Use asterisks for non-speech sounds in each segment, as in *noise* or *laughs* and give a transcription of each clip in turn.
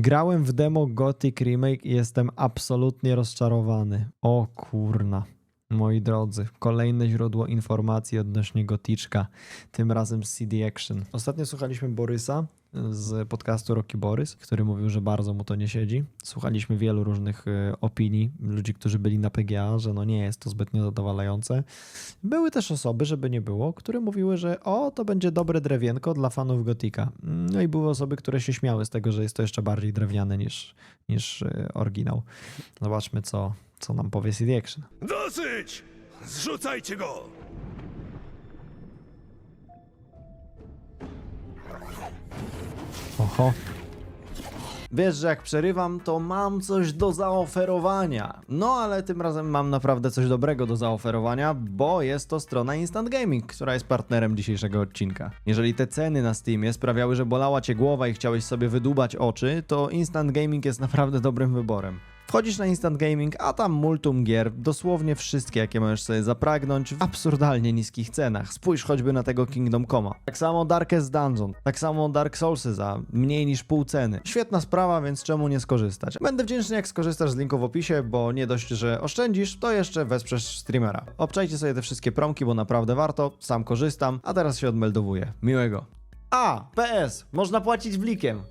Grałem w demo Gothic Remake i jestem absolutnie rozczarowany. O kurna. Moi drodzy, kolejne źródło informacji odnośnie Goticzka, tym razem z CD Action. Ostatnio słuchaliśmy Borysa z podcastu Rocky Borys, który mówił, że bardzo mu to nie siedzi. Słuchaliśmy wielu różnych e, opinii ludzi, którzy byli na PGA, że no nie jest to zbytnio zadowalające. Były też osoby, żeby nie było, które mówiły, że o, to będzie dobre drewienko dla fanów Gotika. No i były osoby, które się śmiały z tego, że jest to jeszcze bardziej drewniane niż, niż e, oryginał. Zobaczmy, co, co nam powie CD Action. Dosyć! Zrzucajcie go! Oho. Wiesz, że jak przerywam, to mam coś do zaoferowania. No, ale tym razem mam naprawdę coś dobrego do zaoferowania, bo jest to strona Instant Gaming, która jest partnerem dzisiejszego odcinka. Jeżeli te ceny na Steamie sprawiały, że bolała cię głowa i chciałeś sobie wydubać oczy, to Instant Gaming jest naprawdę dobrym wyborem. Wchodzisz na Instant Gaming, a tam multum gier, dosłownie wszystkie, jakie możesz sobie zapragnąć, w absurdalnie niskich cenach. Spójrz choćby na tego Kingdom Coma. Tak samo Darkest Dungeon, tak samo Dark Soulsy za mniej niż pół ceny. Świetna sprawa, więc czemu nie skorzystać? Będę wdzięczny, jak skorzystasz z linku w opisie, bo nie dość, że oszczędzisz, to jeszcze wesprzesz streamera. Obczajcie sobie te wszystkie promki, bo naprawdę warto, sam korzystam, a teraz się odmeldowuję. Miłego. A, PS, można płacić blikiem.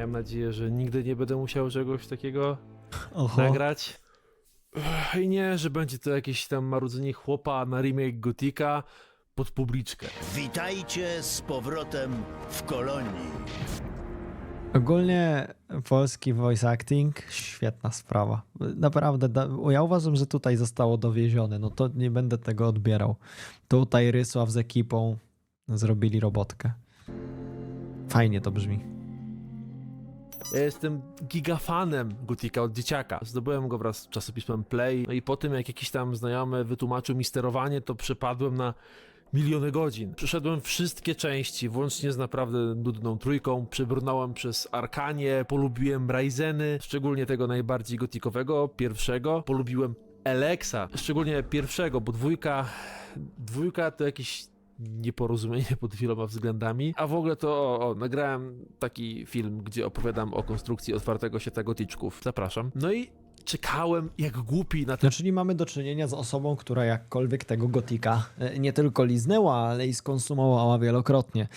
Miałem nadzieję, że nigdy nie będę musiał czegoś takiego Oho. nagrać. I nie, że będzie to jakieś tam marudzenie chłopa na remake Gotika pod publiczkę. Witajcie z powrotem w kolonii. Ogólnie polski voice acting, świetna sprawa. Naprawdę, da, ja uważam, że tutaj zostało dowiezione. No to nie będę tego odbierał. Tutaj Rysław z ekipą zrobili robotkę. Fajnie to brzmi. Ja jestem gigafanem Gotika od dzieciaka. Zdobyłem go wraz z czasopismem Play. No i po tym, jak jakiś tam znajomy wytłumaczył mi sterowanie, to przepadłem na miliony godzin. Przeszedłem wszystkie części, włącznie z naprawdę nudną trójką. Przebrnąłem przez Arkanie, polubiłem Ryzeny, szczególnie tego najbardziej gotikowego, pierwszego. Polubiłem Alexa, szczególnie pierwszego, bo dwójka, dwójka to jakiś nieporozumienie pod wieloma względami. A w ogóle to o, o, nagrałem taki film, gdzie opowiadam o konstrukcji otwartego świata goticzków. Zapraszam. No i czekałem jak głupi na ten No, czyli mamy do czynienia z osobą, która jakkolwiek tego gotika e, nie tylko liznęła, ale i skonsumowała wielokrotnie.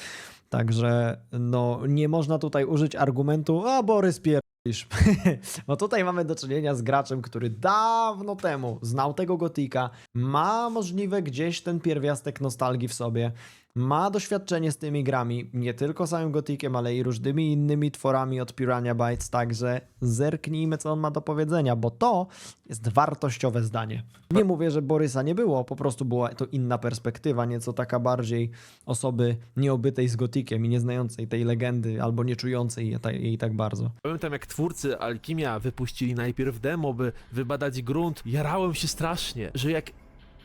Także no, nie można tutaj użyć argumentu, a Borys pierdolisz. *laughs* Bo tutaj mamy do czynienia z graczem, który dawno temu znał tego gotika, ma możliwe gdzieś ten pierwiastek nostalgii w sobie, ma doświadczenie z tymi grami, nie tylko samym gotikiem, ale i różnymi innymi tworami od Piranha Bytes, także zerknijmy, co on ma do powiedzenia, bo to jest wartościowe zdanie. Nie mówię, że Borysa nie było, po prostu była to inna perspektywa, nieco taka bardziej osoby nieobytej z gotikiem i nieznającej tej legendy, albo nie czującej jej, ta- jej tak bardzo. Pamiętam jak twórcy Alchemia wypuścili najpierw demo, by wybadać grunt. Jarałem się strasznie, że jak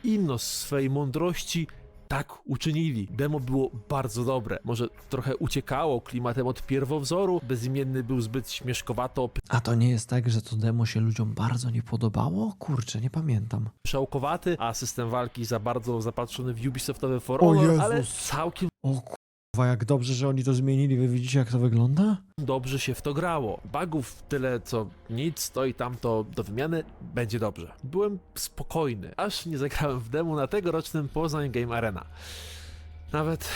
Inno z swej mądrości tak uczynili. Demo było bardzo dobre. Może trochę uciekało klimatem od pierwowzoru. Bezimienny był zbyt śmieszkowato, A to nie jest tak, że to demo się ludziom bardzo nie podobało? Kurczę, nie pamiętam. szałkowaty, a system walki za bardzo zapatrzony w Ubisoftowe For O Honor, ale całkiem O kurwa, jak dobrze, że oni to zmienili. Wy widzicie, jak to wygląda? dobrze się w to grało. Bugów tyle co nic, to i tamto do wymiany, będzie dobrze. Byłem spokojny, aż nie zagrałem w demo na tegorocznym Poznań Game Arena. Nawet,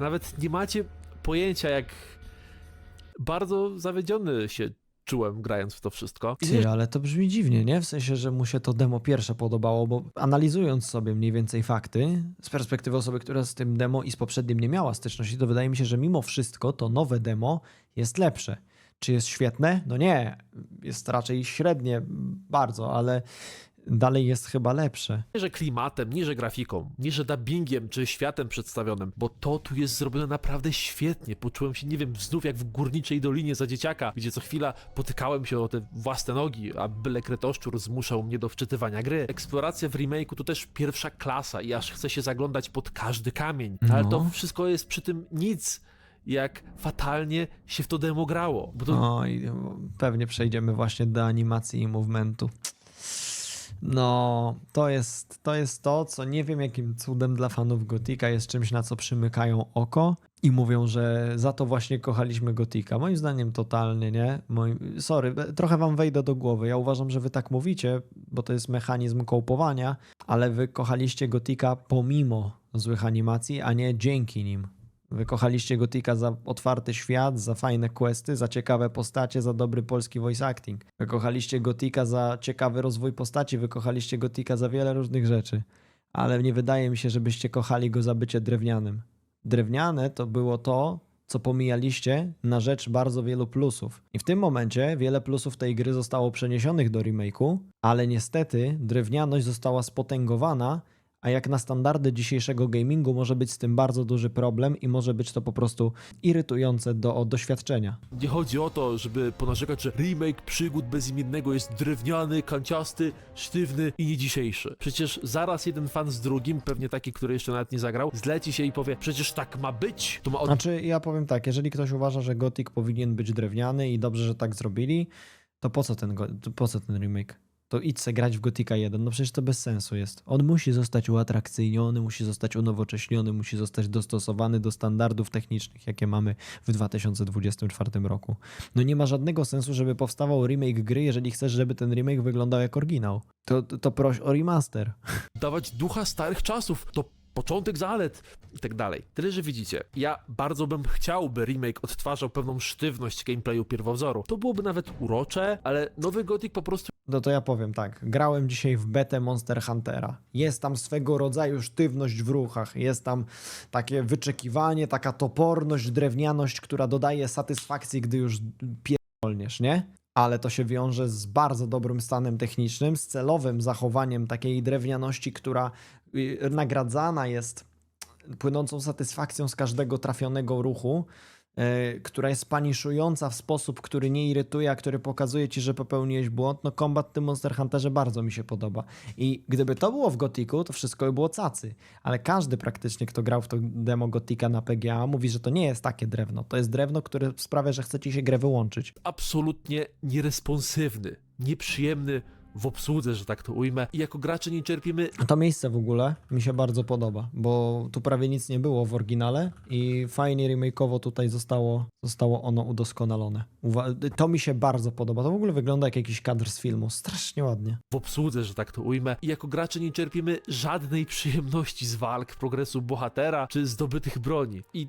nawet nie macie pojęcia, jak bardzo zawiedziony się czułem grając w to wszystko. Ty, ale to brzmi dziwnie, nie? W sensie, że mu się to demo pierwsze podobało, bo analizując sobie mniej więcej fakty, z perspektywy osoby, która z tym demo i z poprzednim nie miała styczności, to wydaje mi się, że mimo wszystko to nowe demo jest lepsze. Czy jest świetne? No nie, jest raczej średnie bardzo, ale dalej jest chyba lepsze. Nie, że klimatem, nie, że grafiką, nie, że dubbingiem czy światem przedstawionym, bo to tu jest zrobione naprawdę świetnie. Poczułem się, nie wiem, znów jak w górniczej dolinie za dzieciaka, gdzie co chwila potykałem się o te własne nogi, a byle kretoszczur zmuszał mnie do wczytywania gry. Eksploracja w remake'u to też pierwsza klasa i aż chce się zaglądać pod każdy kamień. Ale No. to wszystko jest przy tym nic, jak fatalnie się w to demo grało. Bo to No i pewnie przejdziemy właśnie do animacji i movementu. No, to jest, to jest to, co nie wiem jakim cudem dla fanów Gotika jest czymś, na co przymykają oko i mówią, że za to właśnie kochaliśmy Gotika. Moim zdaniem totalnie, nie? Moim, sorry, trochę wam wejdę do głowy. Ja uważam, że wy tak mówicie, bo to jest mechanizm kołpowania, ale wy kochaliście Gotika pomimo złych animacji, a nie dzięki nim. Wy kochaliście Gotika za otwarty świat, za fajne questy, za ciekawe postacie, za dobry polski voice acting. Wy kochaliście Gotika za ciekawy rozwój postaci, wy kochaliście Gotika za wiele różnych rzeczy. Ale nie wydaje mi się, żebyście kochali go za bycie drewnianym. Drewniane to było to, co pomijaliście na rzecz bardzo wielu plusów. I w tym momencie wiele plusów tej gry zostało przeniesionych do remake'u, ale niestety drewnianość została spotęgowana, a jak na standardy dzisiejszego gamingu może być z tym bardzo duży problem i może być to po prostu irytujące do doświadczenia. Nie chodzi o to, żeby ponarzekać, że remake przygód bezimiennego jest drewniany, kanciasty, sztywny i nie dzisiejszy. Przecież zaraz jeden fan z drugim, pewnie taki, który jeszcze nawet nie zagrał, zleci się i powie, przecież tak ma być. To ma od... Znaczy, ja powiem tak, jeżeli ktoś uważa, że Gothic powinien być drewniany i dobrze, że tak zrobili, to po co ten, po co ten remake? To idź se grać w Gotika 1, no przecież to bez sensu jest. On musi zostać uatrakcyjniony, musi zostać unowocześniony, musi zostać dostosowany do standardów technicznych, jakie mamy w 2024 roku. No nie ma żadnego sensu, żeby powstawał remake gry, jeżeli chcesz, żeby ten remake wyglądał jak oryginał. To, to, to proś o remaster. dawać ducha starych czasów. To początek zalet i tak dalej. Tyle, że widzicie, ja bardzo bym chciał, by remake odtwarzał pewną sztywność gameplayu pierwowzoru. To byłoby nawet urocze, ale nowy Gothic po prostu No to ja powiem tak. Grałem dzisiaj w betę Monster Huntera. Jest tam swego rodzaju sztywność w ruchach. Jest tam takie wyczekiwanie, taka toporność, drewnianość, która dodaje satysfakcji, gdy już pierdolniesz, nie? Ale to się wiąże z bardzo dobrym stanem technicznym, z celowym zachowaniem takiej drewnianości, która nagradzana jest płynącą satysfakcją z każdego trafionego ruchu, e, która jest paniszująca w sposób, który nie irytuje, a który pokazuje ci, że popełniłeś błąd, no kombat w tym Monster Hunterze bardzo mi się podoba. I gdyby to było w Gotiku, to wszystko by było cacy. Ale każdy praktycznie, kto grał w to demo Gotika na PGA, mówi, że to nie jest takie drewno. To jest drewno, które sprawia, że chce ci się grę wyłączyć. absolutnie nieresponsywny, nieprzyjemny w obsłudze, że tak to ujmę. I jako gracze nie czerpiemy A To miejsce w ogóle mi się bardzo podoba, bo tu prawie nic nie było w oryginale i fajnie remake'owo tutaj zostało, zostało ono udoskonalone. Uwa- to mi się bardzo podoba. To w ogóle wygląda jak jakiś kadr z filmu. Strasznie ładnie. w obsłudze, że tak to ujmę. I jako gracze nie czerpiemy żadnej przyjemności z walk, progresu bohatera czy zdobytych broni. I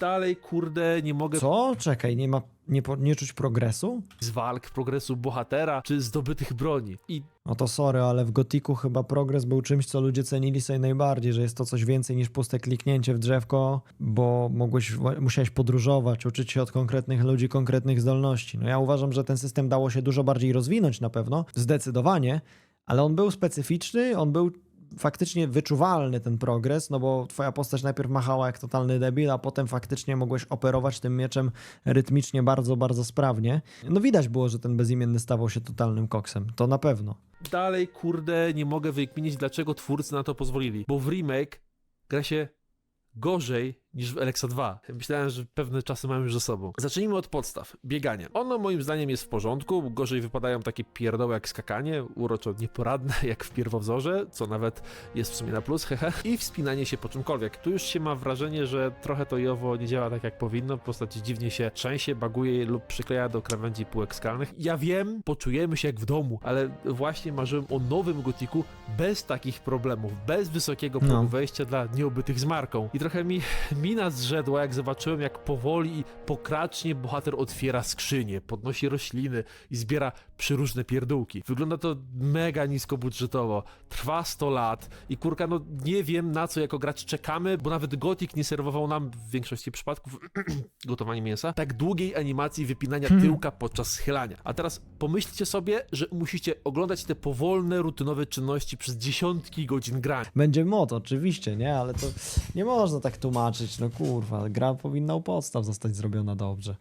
dalej, kurde, nie mogę Co? Czekaj, nie ma, nie, po, nie czuć progresu? z walk, progresu bohatera czy zdobytych broni. I No to sorry, ale w Gotiku chyba progres był czymś, co ludzie cenili sobie najbardziej, że jest to coś więcej niż puste kliknięcie w drzewko, bo mogłeś, musiałeś podróżować, uczyć się od konkretnych ludzi konkretnych zdolności. No ja uważam, że ten system dało się dużo bardziej rozwinąć na pewno, zdecydowanie, ale on był specyficzny, on był faktycznie wyczuwalny ten progres, no bo twoja postać najpierw machała jak totalny debil, a potem faktycznie mogłeś operować tym mieczem rytmicznie bardzo, bardzo sprawnie. No widać było, że ten bezimienny stawał się totalnym koksem, to na pewno. dalej, kurde, nie mogę wykminić, dlaczego twórcy na to pozwolili. Bo w remake gra się gorzej niż w Alexa 2. Myślałem, że pewne czasy mamy już za sobą. Zacznijmy od podstaw. Bieganie. Ono moim zdaniem jest w porządku. Gorzej wypadają takie pierdoły jak skakanie, uroczo nieporadne *laughs* jak w pierwowzorze, co nawet jest w sumie na plus, hehe. I wspinanie się po czymkolwiek. Tu już się ma wrażenie, że trochę to i owo nie działa tak jak powinno. Postać dziwnie się trzęsie, baguje lub przykleja do krawędzi półek skalnych. Ja wiem, poczujemy się jak w domu, ale właśnie marzyłem o nowym gotiku bez takich problemów, bez wysokiego progu No. wejścia dla nieobytych z marką. I trochę mi mina zrzedła, jak zobaczyłem, jak powoli i pokracznie bohater otwiera skrzynię, podnosi rośliny i zbiera przyróżne pierdółki. Wygląda to mega niskobudżetowo. Trwa 100 lat i kurka, no nie wiem na co jako gracz czekamy, bo nawet Gothic nie serwował nam w większości przypadków *clears throat* gotowanie mięsa, tak długiej animacji wypinania tyłka podczas schylania. A teraz pomyślcie sobie, że musicie oglądać te powolne, rutynowe czynności przez dziesiątki godzin grania. Będzie mod, oczywiście, nie? Ale to nie można tak tłumaczyć, no kurwa, gra powinna u podstaw zostać zrobiona dobrze.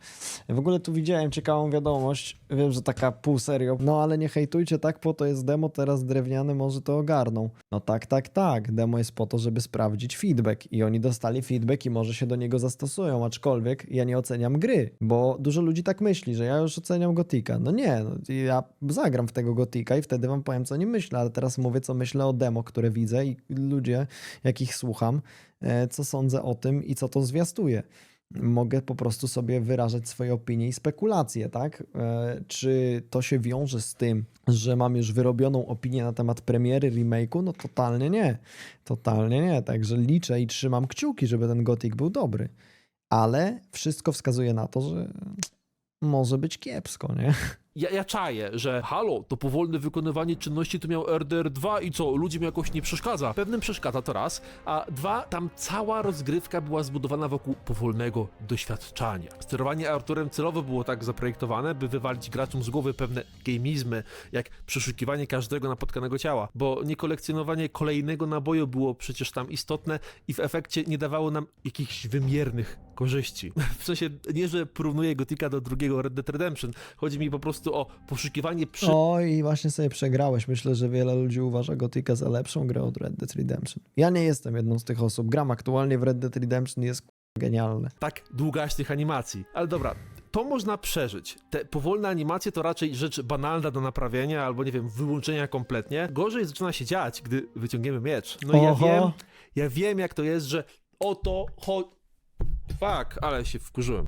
W ogóle tu widziałem ciekawą wiadomość, wiem, że taka pół serio. No ale nie hejtujcie tak, po to jest demo, teraz drewniany może to ogarną. No tak, tak, tak. Demo jest po to, żeby sprawdzić feedback i oni dostali feedback i może się do niego zastosują, aczkolwiek ja nie oceniam gry, bo dużo ludzi tak myśli, że ja już oceniam Gotika. No nie, no, ja zagram w tego Gotika i wtedy wam powiem, co nie myślę, ale teraz mówię, co myślę o demo, które widzę i ludzie, jakich słucham, e, co sądzę o tym i co to zwiastuje mogę po prostu sobie wyrażać swoje opinie i spekulacje, tak? E, Czy to się wiąże z tym, że mam już wyrobioną opinię na temat premiery remake'u? No totalnie nie. Totalnie nie. Także liczę i trzymam kciuki, żeby ten Gothic był dobry. Ale wszystko wskazuje na to, że może być kiepsko, nie? Ja, ja czaję, że halo, to powolne wykonywanie czynności to miał RDR2 i co, ludziom jakoś nie przeszkadza. Pewnym przeszkadza to raz, a dwa, tam cała rozgrywka była zbudowana wokół powolnego doświadczania. Sterowanie Arturem celowo było tak zaprojektowane, by wywalić graczom z głowy pewne gamizmy, jak przeszukiwanie każdego napotkanego ciała, bo nie kolekcjonowanie kolejnego naboju było przecież tam istotne i w efekcie nie dawało nam jakichś wymiernych korzyści. W sensie, nie że porównuję Gotika do drugiego Red Dead Redemption, chodzi mi po prostu o poszukiwanie przy... O, i właśnie sobie przegrałeś. Myślę, że wiele ludzi uważa Gotika za lepszą grę od Red Dead Redemption. Ja nie jestem jedną z tych osób. Gram aktualnie w Red Dead Redemption jest genialne. tak długaśnych animacji. Ale dobra, to można przeżyć. Te powolne animacje to raczej rzecz banalna do naprawienia albo, nie wiem, wyłączenia kompletnie. Gorzej zaczyna się dziać, gdy wyciągniemy miecz. No i ja Oho. wiem, ja wiem jak to jest, że oto chodzi... Fuck, ale się wkurzyłem.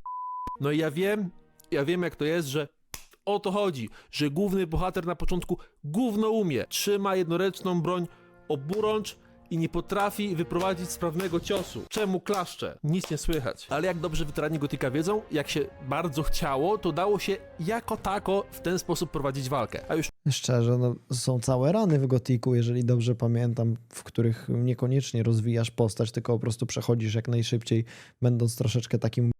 No i ja wiem, ja wiem jak to jest, że o to chodzi, że główny bohater na początku gówno umie. Trzyma jednoręczną broń oburącz i nie potrafi wyprowadzić sprawnego ciosu. Czemu klaszcze? Nic nie słychać. Ale jak dobrze weterani Gotika wiedzą, jak się bardzo chciało, to dało się jako tako w ten sposób prowadzić walkę. A już Szczerze, no, są całe rany w Gotiku, jeżeli dobrze pamiętam, w których niekoniecznie rozwijasz postać, tylko po prostu przechodzisz jak najszybciej, będąc troszeczkę takim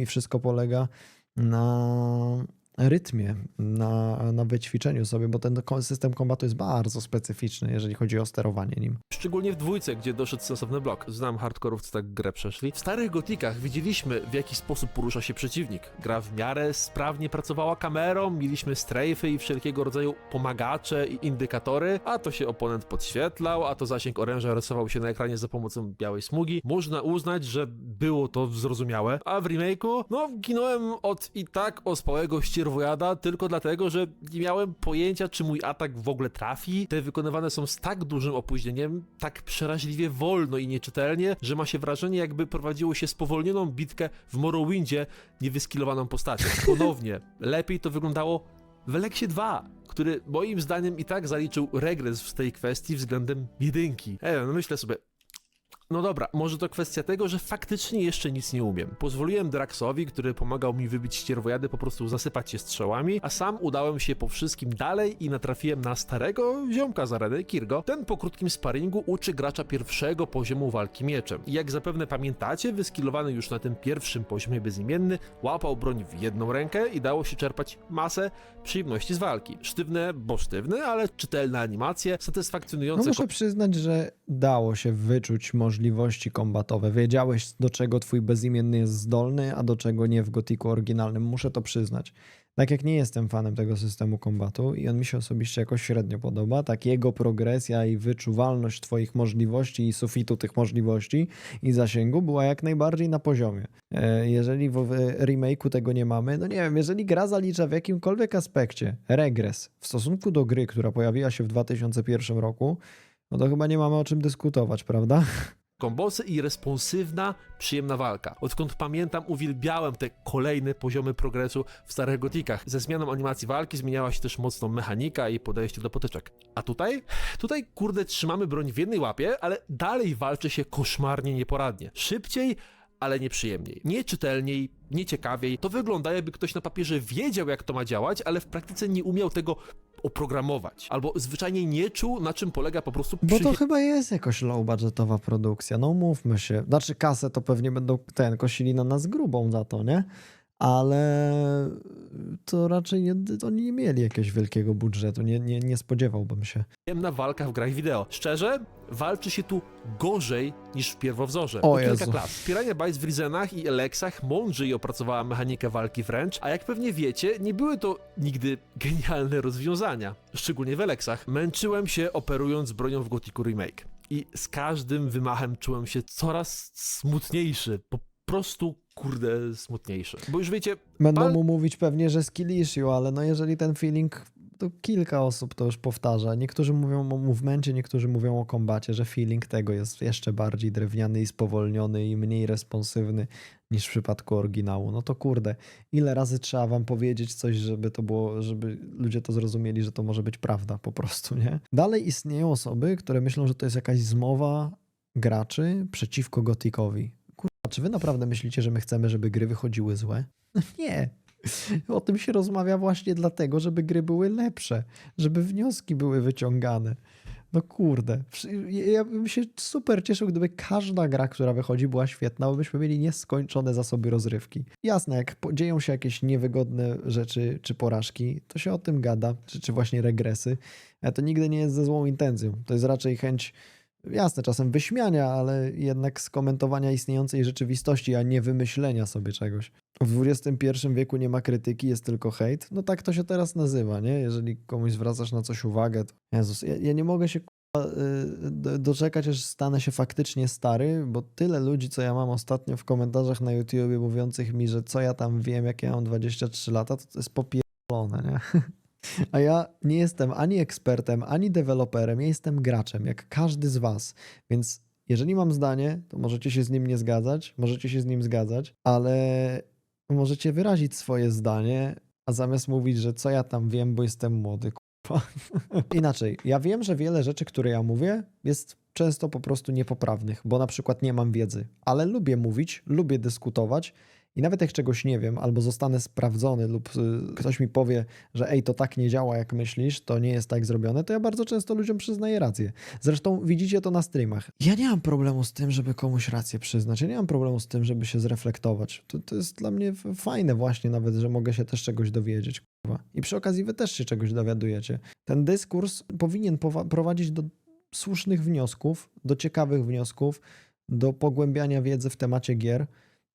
i wszystko polega na rytmie, na, na wyćwiczeniu sobie, bo ten system kombatu jest bardzo specyficzny, jeżeli chodzi o sterowanie nim. Szczególnie w dwójce, gdzie doszedł sensowny blok. Znam hardkorów, co tak grę przeszli. W starych gotikach widzieliśmy, w jaki sposób porusza się przeciwnik. Gra w miarę sprawnie pracowała kamerą, mieliśmy strajfy i wszelkiego rodzaju pomagacze i indykatory, a to się oponent podświetlał, a to zasięg oręża rysował się na ekranie za pomocą białej smugi. Można uznać, że było to zrozumiałe. A w remake'u, no, ginąłem od i tak ospałego ścierwojada tylko dlatego, że nie miałem pojęcia, czy mój atak w ogóle trafi. Te wykonywane są z tak dużym opóźnieniem, tak przeraźliwie wolno i nieczytelnie, że ma się wrażenie, jakby prowadziło się spowolnioną bitkę w Morrowindzie niewyskilowaną postacią. *laughs* Ponownie, lepiej to wyglądało w Eleksie 2, który moim zdaniem i tak zaliczył regres w tej kwestii względem jedynki. Ej, no myślę sobie, no dobra, może to kwestia tego, że faktycznie jeszcze nic nie umiem. Pozwoliłem Draxowi, który pomagał mi wybić ścierwojady, po prostu zasypać się strzałami, a sam udałem się po wszystkim dalej i natrafiłem na starego ziomka z areny, Kirgo. Ten po krótkim sparingu uczy gracza pierwszego poziomu walki mieczem. I jak zapewne pamiętacie, wyskilowany już na tym pierwszym poziomie bezimienny, łapał broń w jedną rękę i dało się czerpać masę przyjemności z walki. Sztywne, bo sztywne, ale czytelne animacje, No satysfakcjonujące muszę przyznać, że dało się wyczuć możliwości kombatowe. Wiedziałeś, do czego twój bezimienny jest zdolny, a do czego nie w Gotiku oryginalnym. Muszę to przyznać. Tak jak nie jestem fanem tego systemu kombatu i on mi się osobiście jakoś średnio podoba, tak jego progresja i wyczuwalność twoich możliwości i sufitu tych możliwości i zasięgu była jak najbardziej na poziomie. E, Jeżeli w remake'u tego nie mamy, no nie wiem, jeżeli gra zalicza w jakimkolwiek aspekcie regres w stosunku do gry, która pojawiła się w 2001 roku, no to chyba nie mamy o czym dyskutować, prawda? Kombosy i responsywna, przyjemna walka. Odkąd pamiętam, uwielbiałem te kolejne poziomy progresu w starych gotikach. Ze zmianą animacji walki zmieniała się też mocno mechanika i podejście do potyczek. A tutaj? Tutaj, kurde, trzymamy broń w jednej łapie, ale dalej walczy się koszmarnie nieporadnie. Szybciej, ale nieprzyjemniej. Nieczytelniej, nieciekawiej. To wygląda jakby ktoś na papierze wiedział jak to ma działać, ale w praktyce nie umiał tego oprogramować. Albo zwyczajnie nie czuł, na czym polega po prostu Bo to chyba jest jakoś low budgetowa produkcja, no mówmy się. Znaczy kasę to pewnie będą ten, kosili na nas grubą za to, nie? Ale to raczej nie, oni nie mieli jakiegoś wielkiego budżetu, nie, nie, nie spodziewałbym się. Przyjemna walka w grach wideo. Szczerze, walczy się tu gorzej niż w pierwowzorze. O Po kilka Jezu. klas. Pirania Bytes w Rizenach i Elexach mądrzej opracowała mechanikę walki wręcz, a jak pewnie wiecie, nie były to nigdy *laughs* genialne rozwiązania. Szczególnie w Elexach. Męczyłem się operując bronią w Gothicu Remake. I z każdym wymachem czułem się coraz smutniejszy. Po prostu, kurde, smutniejszy. Bo już wiecie, Będą Pal- mu mówić pewnie, że skill issue, ale no jeżeli ten feeling, to kilka osób to już powtarza. Niektórzy mówią o movemencie, niektórzy mówią o kombacie, że feeling tego jest jeszcze bardziej drewniany i spowolniony i mniej responsywny niż w przypadku oryginału. No to kurde, ile razy trzeba wam powiedzieć coś, żeby to było, żeby ludzie to zrozumieli, że to może być prawda po prostu, nie? Dalej istnieją osoby, które myślą, że to jest jakaś zmowa graczy przeciwko Gothicowi. Czy wy naprawdę myślicie, że my chcemy, żeby gry wychodziły złe? No nie. O tym się rozmawia właśnie dlatego, żeby gry były lepsze, żeby wnioski były wyciągane. No kurde, ja bym się super cieszył, gdyby każda gra, która wychodzi, była świetna, bo byśmy mieli nieskończone zasoby rozrywki. Jasne, jak dzieją się jakieś niewygodne rzeczy czy porażki, to się o tym gada, czy, czy właśnie regresy, to nigdy nie jest ze złą intencją. To jest raczej chęć jasne, czasem wyśmiania, ale jednak skomentowania istniejącej rzeczywistości, a nie wymyślenia sobie czegoś. W XXI wieku nie ma krytyki, jest tylko hejt. No tak to się teraz nazywa, nie? Jeżeli komuś zwracasz na coś uwagę, to... Jezus, ja, ja nie mogę się y, do- doczekać, aż stanę się faktycznie stary, bo tyle ludzi, co ja mam ostatnio w komentarzach na YouTubie mówiących mi, że co ja tam wiem, jak ja mam 23 lata, to to jest popierdolone, nie? *laughs* A ja nie jestem ani ekspertem, ani deweloperem, ja jestem graczem, jak każdy z was. Więc jeżeli mam zdanie, to możecie się z nim nie zgadzać, możecie się z nim zgadzać, ale możecie wyrazić swoje zdanie, a zamiast mówić, że co ja tam wiem, bo jestem młody, kurwa. *laughs* Inaczej, ja wiem, że wiele rzeczy, które ja mówię, jest często po prostu niepoprawnych, bo na przykład nie mam wiedzy, ale lubię mówić, lubię dyskutować i nawet jak czegoś nie wiem, albo zostanę sprawdzony lub y, ktoś mi powie, że ej, to tak nie działa jak myślisz, to nie jest tak zrobione, to ja bardzo często ludziom przyznaję rację. Zresztą widzicie to na streamach. Ja nie mam problemu z tym, żeby komuś rację przyznać. Ja nie mam problemu z tym, żeby się zreflektować. To, to jest dla mnie fajne właśnie nawet, że mogę się też czegoś dowiedzieć. Kurwa. I przy okazji wy też się czegoś dowiadujecie. Ten dyskurs powinien prowadzić do słusznych wniosków, do ciekawych wniosków, do pogłębiania wiedzy w temacie gier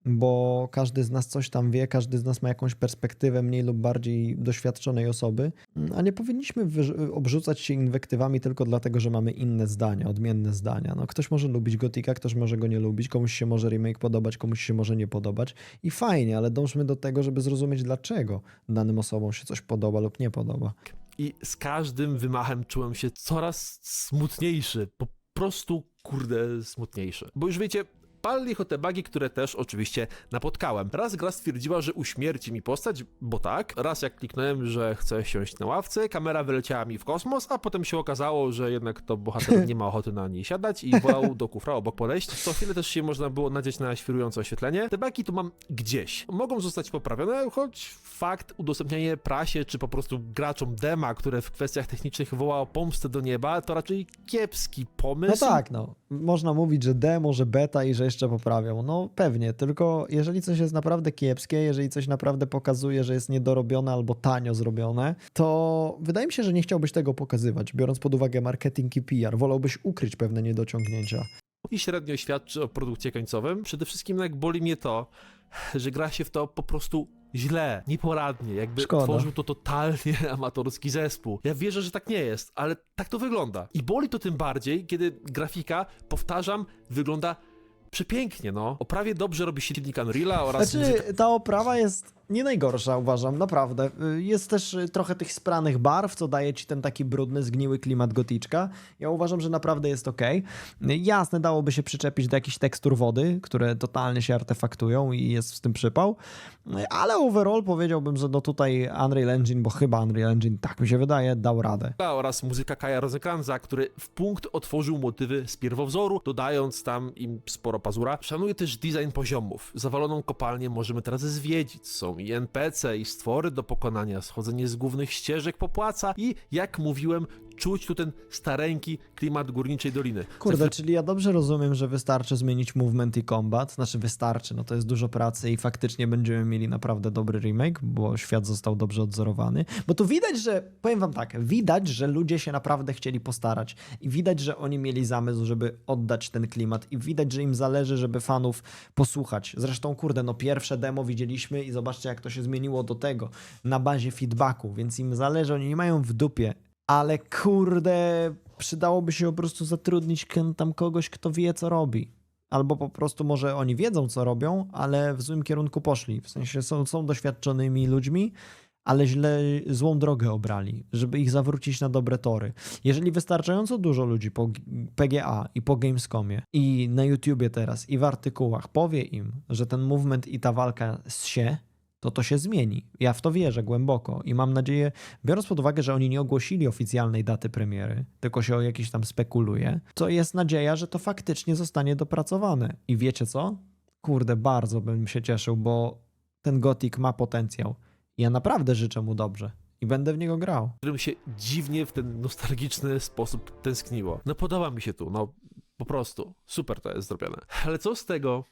bo każdy z nas coś tam wie, każdy z nas ma jakąś perspektywę mniej lub bardziej doświadczonej osoby, a nie powinniśmy obrzucać się inwektywami tylko dlatego, że mamy inne zdania, odmienne zdania. No, ktoś może lubić Gotika, ktoś może go nie lubić, komuś się może remake podobać, komuś się może nie podobać i fajnie, ale dążmy do tego, żeby zrozumieć dlaczego danym osobom się coś podoba lub nie podoba. i z każdym wymachem czułem się coraz smutniejszy. Po prostu, kurde, smutniejszy. Bo już wiecie, palli o te bugi, które też oczywiście napotkałem. Raz gra stwierdziła, że uśmierci mi postać, bo tak. Raz jak kliknąłem, że chcę siąść na ławce, kamera wyleciała mi w kosmos, a potem się okazało, że jednak to bohater nie ma ochoty na niej siadać i wolał do kufra obok podejść. Co chwilę też się można było nadzieć na świrujące oświetlenie. Te bugi tu mam gdzieś. Mogą zostać poprawione, choć fakt udostępnianie prasie, czy po prostu graczom dema, które w kwestiach technicznych wołało pomstę do nieba, to raczej kiepski No pomysł. tak, no. Można mówić, że demo, że beta i że jeszcze poprawią. No pewnie, tylko jeżeli coś jest naprawdę kiepskie, jeżeli coś naprawdę pokazuje, że jest niedorobione albo tanio zrobione, to wydaje mi się, że nie chciałbyś tego pokazywać, biorąc pod uwagę marketing i PR. Wolałbyś ukryć pewne niedociągnięcia. i średnio świadczy o produkcie końcowym. Przede wszystkim no, jak boli mnie to, że gra się w to po prostu źle, nieporadnie, jakby Szkoda. tworzył to totalnie *laughs* amatorski zespół. Ja wierzę, że tak nie jest, ale tak to wygląda. I boli to tym bardziej, kiedy grafika, powtarzam, wygląda przepięknie, no. Oprawie dobrze robi się silnik Unreal'a oraz Znaczy, ta oprawa jest nie najgorsza, uważam, naprawdę. Y, Jest też y, trochę tych spranych barw, co daje ci ten taki brudny, zgniły klimat goticzka. Ja uważam, że naprawdę jest ok. Jasne, dałoby się przyczepić do jakichś tekstur wody, które totalnie się artefaktują i jest z tym przypał, Y, ale overall powiedziałbym, że no tutaj Unreal Engine, bo chyba Unreal Engine, tak mi się wydaje, dał radę. oraz muzyka Kaja Rosekranza, który w punkt otworzył motywy z pierwowzoru, dodając tam im sporo pazura. Szanuję też design poziomów. Zawaloną kopalnię możemy teraz zwiedzić. Są i NPC, i stwory do pokonania, schodzenie z głównych ścieżek popłaca i, jak mówiłem, czuć tu ten stareńki klimat Górniczej Doliny. Kurde, czyli ja dobrze rozumiem, że wystarczy zmienić movement i combat. Znaczy wystarczy, no to jest dużo pracy i faktycznie będziemy mieli naprawdę dobry remake, bo świat został dobrze odzorowany. Bo tu widać, że, powiem wam tak, widać, że ludzie się naprawdę chcieli postarać i widać, że oni mieli zamysł, żeby oddać ten klimat i widać, że im zależy, żeby fanów posłuchać. Zresztą, kurde, no pierwsze demo widzieliśmy i zobaczcie, jak to się zmieniło do tego na bazie feedbacku, więc im zależy, oni nie mają w dupie ale kurde, przydałoby się po prostu zatrudnić tam kogoś, kto wie, co robi. Albo po prostu może oni wiedzą, co robią, ale w złym kierunku poszli. W sensie są, są doświadczonymi ludźmi, ale źle, złą drogę obrali, żeby ich zawrócić na dobre tory. Jeżeli wystarczająco dużo ludzi po PGA i po Gamescomie i na YouTubie teraz i w artykułach powie im, że ten movement i ta walka się, to to się zmieni. Ja w to wierzę głęboko i mam nadzieję, biorąc pod uwagę, że oni nie ogłosili oficjalnej daty premiery, tylko się o jakiejś tam spekuluje, to jest nadzieja, że to faktycznie zostanie dopracowane. I wiecie co? Kurde, bardzo bym się cieszył, bo ten Gothic ma potencjał. Ja naprawdę życzę mu dobrze. I będę w niego grał. którym się dziwnie w ten nostalgiczny sposób tęskniło. No podoba mi się tu, no po prostu. Super to jest zrobione. Ale co z tego,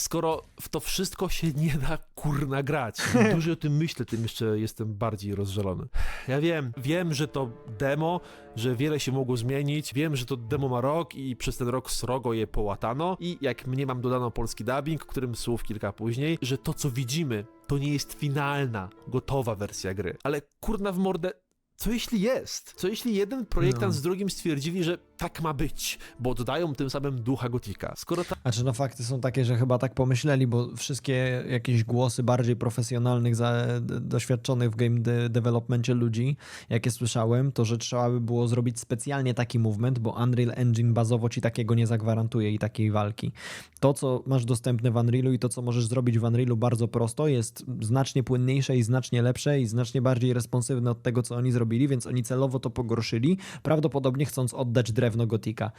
skoro w to wszystko się nie da kurna grać? Im *laughs* dłużej o tym myślę, tym jeszcze jestem bardziej rozżalony. Ja wiem, wiem, że to demo, że wiele się mogło zmienić, wiem, że to demo ma rok i przez ten rok srogo je połatano i jak mnie mam dodano polski dubbing, którym słów kilka później, że to co widzimy to nie jest finalna, gotowa wersja gry. Ale kurna w mordę, co jeśli jest? Co jeśli jeden projektant No. z drugim stwierdzili, że tak ma być, bo dodają tym samym ducha gotika? Skoro ta Znaczy, no fakty są takie, że chyba tak pomyśleli, bo wszystkie jakieś głosy bardziej profesjonalnych, za, doświadczonych w game de developmencie ludzi, jakie słyszałem, to że trzeba by było zrobić specjalnie taki movement, bo Unreal Engine bazowo ci takiego nie zagwarantuje i takiej walki. To, co masz dostępne w Unrealu i to, co możesz zrobić w Unrealu bardzo prosto, jest znacznie płynniejsze i znacznie lepsze i znacznie bardziej responsywne od tego, co oni zrobili, więc oni celowo to pogorszyli, prawdopodobnie chcąc oddać drewno Gotika.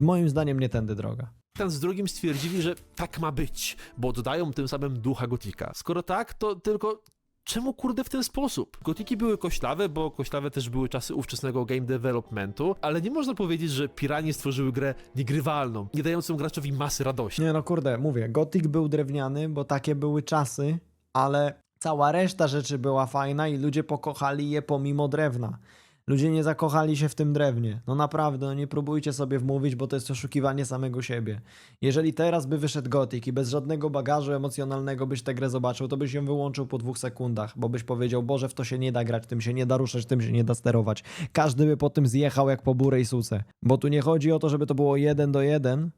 Moim zdaniem nie tędy droga. ten z drugim stwierdzili, że tak ma być, bo dodają tym samym ducha gotika. Skoro tak, to tylko czemu kurde w ten sposób? Gotiki były koślawe, bo koślawe też były czasy ówczesnego game developmentu, ale nie można powiedzieć, że piranie stworzyły grę niegrywalną, nie dającą graczowi masy radości. Nie no kurde, mówię, Gothic był drewniany, bo takie były czasy, ale cała reszta rzeczy była fajna i ludzie pokochali je pomimo drewna. Ludzie nie zakochali się w tym drewnie. No naprawdę, no nie próbujcie sobie wmówić, bo to jest oszukiwanie samego siebie. Jeżeli teraz by wyszedł Gothic i bez żadnego bagażu emocjonalnego byś tę grę zobaczył, to byś ją wyłączył po dwóch sekundach, bo byś powiedział, Boże, w to się nie da grać, tym się nie da ruszać, tym się nie da sterować. Każdy by po tym zjechał jak po burej suce. Bo tu nie chodzi o to, żeby to było jeden do jeden,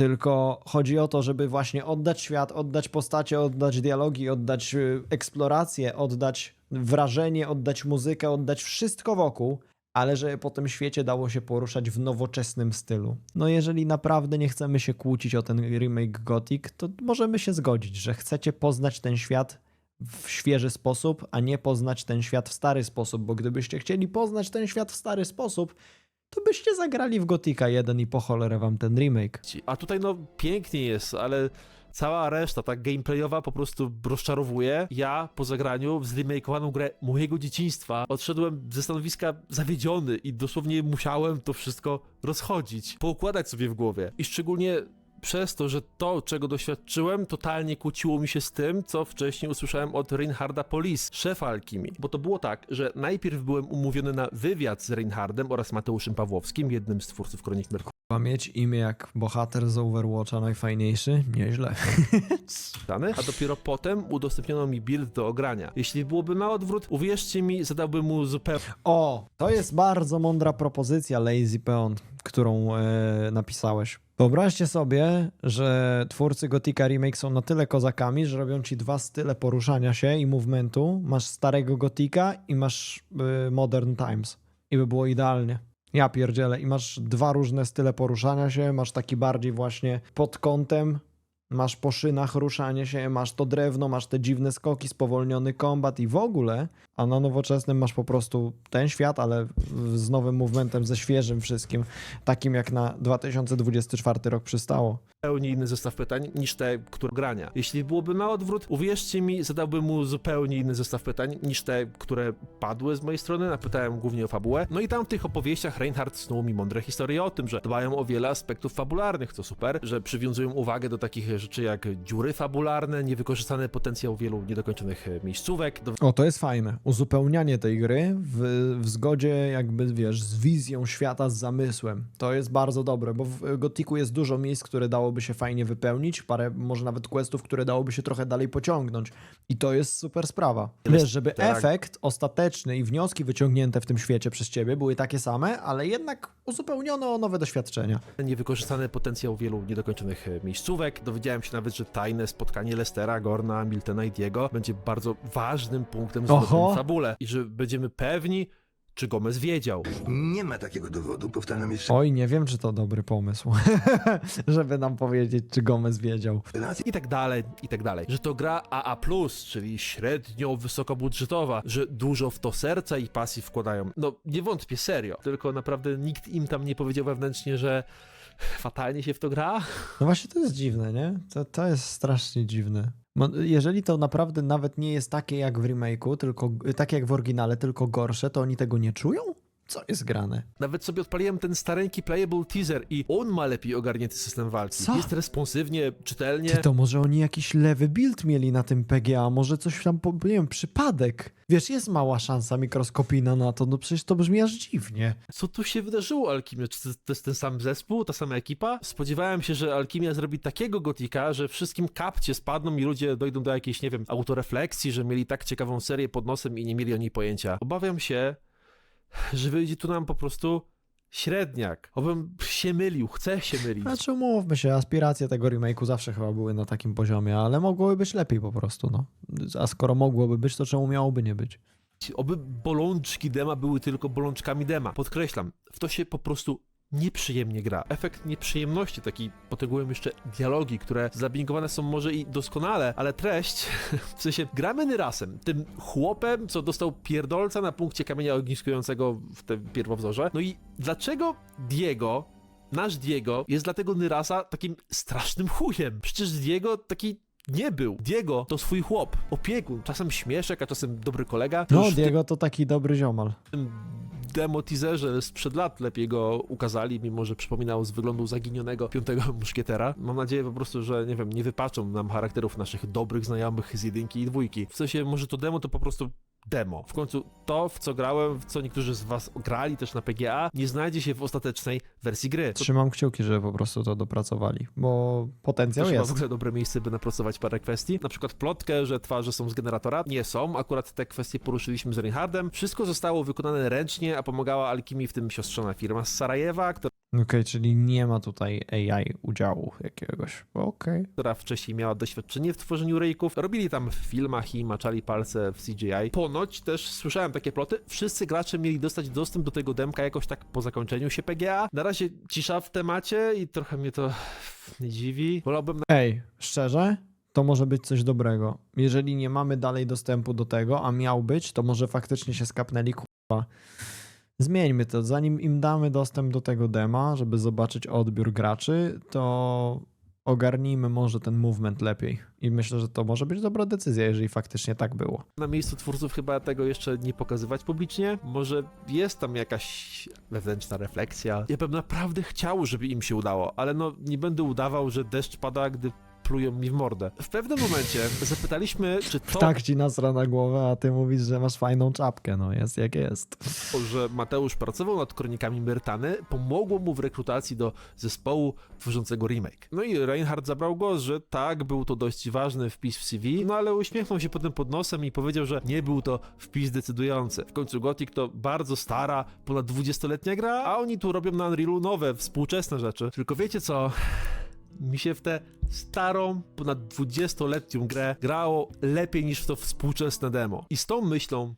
tylko chodzi o to, żeby właśnie oddać świat, oddać postacie, oddać dialogi, oddać y, eksplorację, oddać wrażenie, oddać muzykę, oddać wszystko wokół, ale żeby po tym świecie dało się poruszać w nowoczesnym stylu. No jeżeli naprawdę nie chcemy się kłócić o ten remake Gothic, to możemy się zgodzić, że chcecie poznać ten świat w świeży sposób, a nie poznać ten świat w stary sposób, bo gdybyście chcieli poznać ten świat w stary sposób, to byście zagrali w Gotika 1 i po cholerę wam ten remake. A tutaj no pięknie jest, ale cała reszta, tak gameplayowa po prostu rozczarowuje. Ja po zagraniu w zremakeowaną grę mojego dzieciństwa odszedłem ze stanowiska zawiedziony i dosłownie musiałem to wszystko rozchodzić, poukładać sobie w głowie. I szczególnie przez to, że to, czego doświadczyłem, totalnie kłóciło mi się z tym, co wcześniej usłyszałem od Reinharda Polis, szefa Alchemy. Bo to było tak, że najpierw byłem umówiony na wywiad z Reinhardem oraz Mateuszem Pawłowskim, jednym z twórców Kronik Merkury. Mieć imię jak bohater z Overwatcha najfajniejszy? Nieźle. *laughs* a dopiero potem udostępniono mi build do ogrania. Jeśli byłoby na odwrót, uwierzcie mi, zadałbym mu zupełnie O, to jest bardzo mądra propozycja Lazy Peon, którą e, napisałeś. Wyobraźcie sobie, że twórcy Gotika Remake są na tyle kozakami, że robią ci dwa style poruszania się i movementu. Masz starego Gotika i masz e, Modern Times. I by było idealnie. Ja pierdzielę. I masz dwa różne style poruszania się. Masz taki bardziej właśnie pod kątem, masz po szynach ruszanie się, masz to drewno, masz te dziwne skoki, spowolniony kombat i w ogóle, a na nowoczesnym masz po prostu ten świat, ale z nowym movementem, ze świeżym wszystkim, takim jak na 2024 rok przystało. Zupełnie inny zestaw pytań niż te, które grania. Jeśli byłoby na odwrót, uwierzcie mi, zadałbym mu zupełnie inny zestaw pytań niż te, które padły z mojej strony. Napytałem głównie o fabułę. No i tam w tych opowieściach Reinhardt snuł mi mądre historie o tym, że dbają o wiele aspektów fabularnych, co super, że przywiązują uwagę do takich rzeczy jak dziury fabularne, niewykorzystany potencjał wielu niedokończonych miejscówek, do O, to jest fajne. Uzupełnianie tej gry w, w zgodzie jakby, wiesz, z wizją świata, z zamysłem. To jest bardzo dobre, bo w Gotiku jest dużo miejsc, które dałoby się fajnie wypełnić, parę może nawet questów, które dałoby się trochę dalej pociągnąć. I to jest super sprawa. Wiesz, żeby tak. efekt ostateczny i wnioski wyciągnięte w tym świecie przez ciebie były takie same, ale jednak uzupełnione o nowe doświadczenia. niewykorzystany potencjał wielu niedokończonych e, miejscówek. Dowiedziałem się nawet, że tajne spotkanie Lestera, Gorna, Miltona i Diego będzie bardzo ważnym punktem zwrotnym w fabule i że będziemy pewni, czy Gomez wiedział. Nie ma takiego dowodu, powtarzam jeszcze Oj, nie wiem, czy to dobry pomysł, *laughs* żeby nam powiedzieć, czy Gomez wiedział. raz. I tak dalej, i tak dalej. Że to gra AA+, czyli średnio wysokobudżetowa, że dużo w to serca i pasji wkładają. No, nie wątpię, serio. Tylko naprawdę nikt im tam nie powiedział wewnętrznie, że fatalnie się w to gra. No właśnie to jest dziwne, nie? To, to jest strasznie dziwne. Jeżeli to naprawdę nawet nie jest takie jak w remake'u, tylko takie jak w oryginale, tylko gorsze, to oni tego nie czują? Co jest grane? Nawet sobie odpaliłem ten stareńki playable teaser i on ma lepiej ogarnięty system walki. Co? Jest responsywnie, czytelnie. Ty to może oni jakiś lewy build mieli na tym PGA, może coś tam, po- nie wiem, przypadek. Wiesz, jest mała szansa mikroskopijna na to, no przecież to brzmi aż dziwnie. Co tu się wydarzyło, Alkimia? Czy to, to jest ten sam zespół, ta sama ekipa? Spodziewałem się, że Alkimia zrobi takiego gotika, że wszystkim kapcie spadną i ludzie dojdą do jakiejś, nie wiem, autorefleksji, że mieli tak ciekawą serię pod nosem i nie mieli o niej pojęcia. Obawiam się, że wyjdzie tu nam po prostu średniak. Obym się mylił, chcę się mylić. Znaczy, umówmy się, aspiracje tego remake'u zawsze chyba były na takim poziomie, ale mogłoby być lepiej po prostu, no. A skoro mogłoby być, to czemu miałoby nie być? Oby bolączki dema były tylko bolączkami dema. Podkreślam, w to się po prostu nieprzyjemnie gra. Efekt nieprzyjemności, taki potęgują jeszcze dialogi, które zabingowane są może i doskonale, ale treść, *laughs* w sensie gramy Nyrasem, tym chłopem, co dostał pierdolca na punkcie kamienia ogniskującego w tym pierwowzorze. No i dlaczego Diego Nasz Diego jest dla tego Nyrasa takim strasznym chujem. Przecież Diego taki nie był. Diego to swój chłop, opiekun, czasem śmieszek, a czasem dobry kolega. No, Diego to taki dobry ziomal. Demo teaserze sprzed lat lepiej go ukazali, mimo że przypominał z wyglądu zaginionego piątego *laughs* muszkietera. Mam nadzieję po prostu, że nie wiem, nie wypaczą nam charakterów naszych dobrych znajomych z jedynki i dwójki. W sensie, może to demo to po prostu demo. W końcu to, w co grałem, w co niektórzy z was grali też na PGA, nie znajdzie się w ostatecznej wersji gry. To Trzymam kciuki, żeby po prostu to dopracowali, bo potencjał też chyba w jest. ogóle dobre miejsce, by napracować parę kwestii. Na przykład plotkę, że twarze są z generatora. Nie są. Akurat te kwestie poruszyliśmy z Reinhardem. Wszystko zostało wykonane ręcznie, a pomagała Alchemii w tym siostrzana firma z Sarajewa, która Okej, czyli nie ma tutaj AI udziału jakiegoś. Okej. która wcześniej miała doświadczenie w tworzeniu rejków. Robili tam w filmach i maczali palce w CGI. Ponoć też słyszałem takie ploty. Wszyscy gracze mieli dostać dostęp do tego demka jakoś tak po zakończeniu się PGA. Na razie cisza w temacie i trochę mnie to nie dziwi. Wolałbym na Ej, szczerze? To może być coś dobrego. Jeżeli nie mamy dalej dostępu do tego, a miał być, to może faktycznie się skapnęli kurwa. Zmieńmy to. Zanim im damy dostęp do tego dema, żeby zobaczyć odbiór graczy, to ogarnijmy może ten movement lepiej. I myślę, że to może być dobra decyzja, jeżeli faktycznie tak było. na miejscu twórców chyba tego jeszcze nie pokazywać publicznie. Może jest tam jakaś wewnętrzna refleksja. Ja bym naprawdę chciał, żeby im się udało, ale no nie będę udawał, że deszcz pada, gdy plują mi w mordę. W pewnym momencie zapytaliśmy, czy to, Tak ci nasra na głowę, a ty mówisz, że masz fajną czapkę. No jest jak jest. że Mateusz pracował nad kronikami Myrtany, pomogło mu w rekrutacji do zespołu tworzącego remake. No i Reinhardt zabrał głos, że tak, był to dość ważny wpis w CV, no ale uśmiechnął się potem pod nosem i powiedział, że nie był to wpis decydujący. W końcu Gothic to bardzo stara, ponad 20-letnia gra, a oni tu robią na Unrealu nowe, współczesne rzeczy. Tylko wiecie co? Mi się w tę starą, ponad 20-letnią grę grało lepiej niż w to współczesne demo. I z tą myślą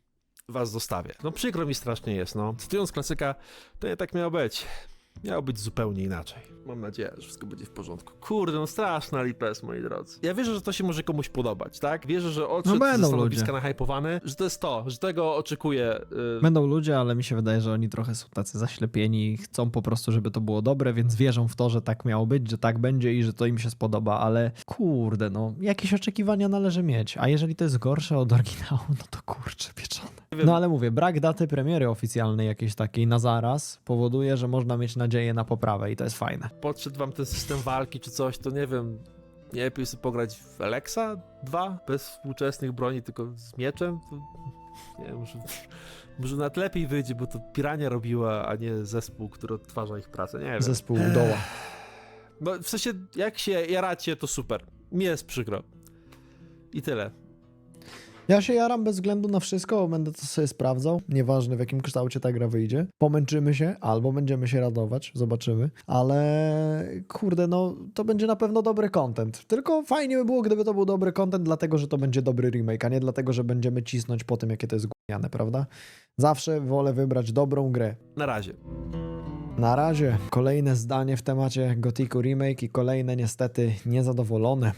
was zostawię. No przykro mi strasznie jest, no. Cytując klasyka, to nie tak miało być. Miało być zupełnie inaczej. Mam nadzieję, że wszystko będzie w porządku. Kurde, no straszna lipes, moi drodzy. Ja wierzę, że to się może komuś podobać, tak? Wierzę, że odszedł No będą ze stanowiska ludzie. nahypowany, że to jest to, że tego oczekuję. Yy, Będą ludzie, ale mi się wydaje, że oni trochę są tacy zaślepieni i chcą po prostu, żeby to było dobre, więc wierzą w to, że tak miało być, że tak będzie i że to im się spodoba, ale kurde, no, jakieś oczekiwania należy mieć. A jeżeli to jest gorsze od oryginału, no to kurczę, pieczone. No ale mówię, brak daty premiery oficjalnej jakiejś takiej na zaraz powoduje, że można mieć nadzieję na poprawę i to jest fajne. podszedł wam ten system walki czy coś, to nie wiem, nie lepiej sobie pograć w Alexa 2 bez współczesnych broni, tylko z mieczem? To, nie wiem, może, może nawet lepiej wyjdzie, bo to Pirania robiła, a nie zespół, który odtwarza ich pracę, nie wiem. Zespół doła. No w sensie, jak się jaracie, to super. Mi jest przykro. I tyle. Ja się jaram bez względu na wszystko, będę to sobie sprawdzał. Nieważne w jakim kształcie ta gra wyjdzie. Pomęczymy się, albo będziemy się radować, zobaczymy. Ale kurde, no to będzie na pewno dobry content. Tylko fajnie by było, gdyby to był dobry content, dlatego że to będzie dobry remake, a nie dlatego, że będziemy cisnąć po tym, jakie to jest gówniane, prawda? Zawsze wolę wybrać dobrą grę. Na razie. Na razie kolejne zdanie w temacie Gothicu Remake i kolejne niestety niezadowolone.